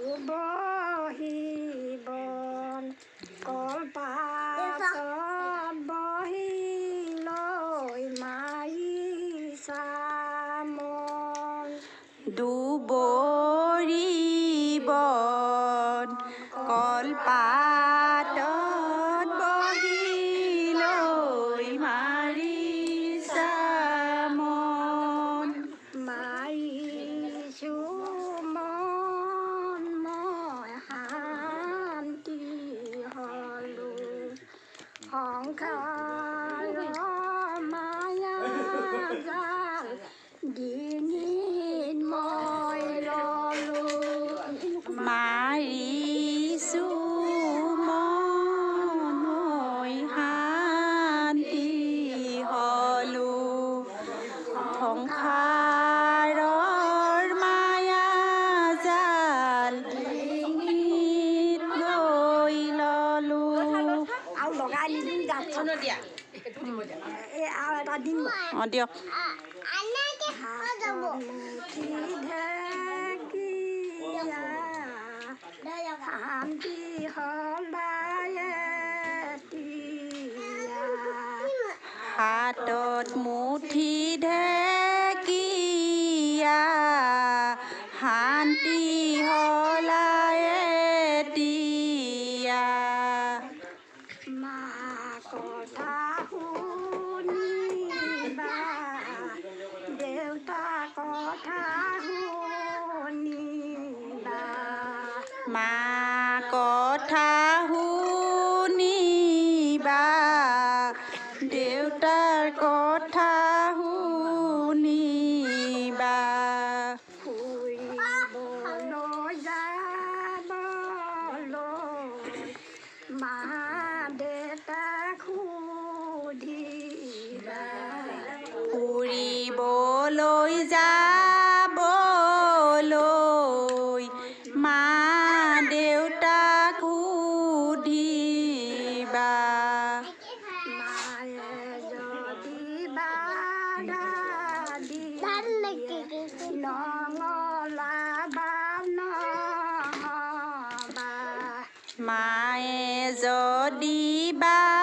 বহিবন কলপাত বহিলৈ মাৰি চামন দুবৰিবন কলপা 看看 অঁ দিয়ক মুঠি ঢেকীয়া শান্তি হলায়ে হাতত মুঠি ঢেকীয়া শান্তি এতিয়া মা কথা শুনিবা দেউতাৰ কথা শুনিবা ফুৰিবলৈ যাবলৈ মা দেউতাক সুধিবা ফুৰিবলৈ যাবলৈ মা দেউতাক সুধিবা মায়ে যদি বা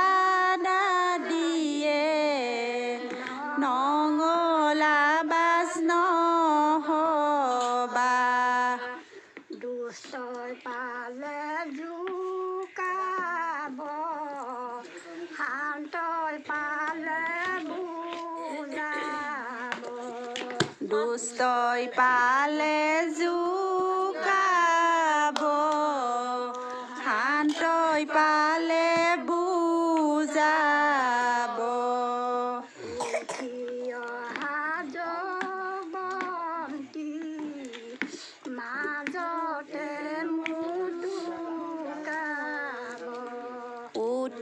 পালে জোকাব শান্তই পালে বুজাব দুষ্টই পালে জোকাব শান্তই পালে বুজাব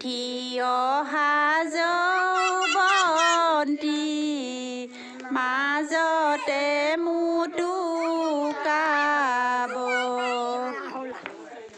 প্ৰিয় সাজ বন্তি? মাজতে মোটো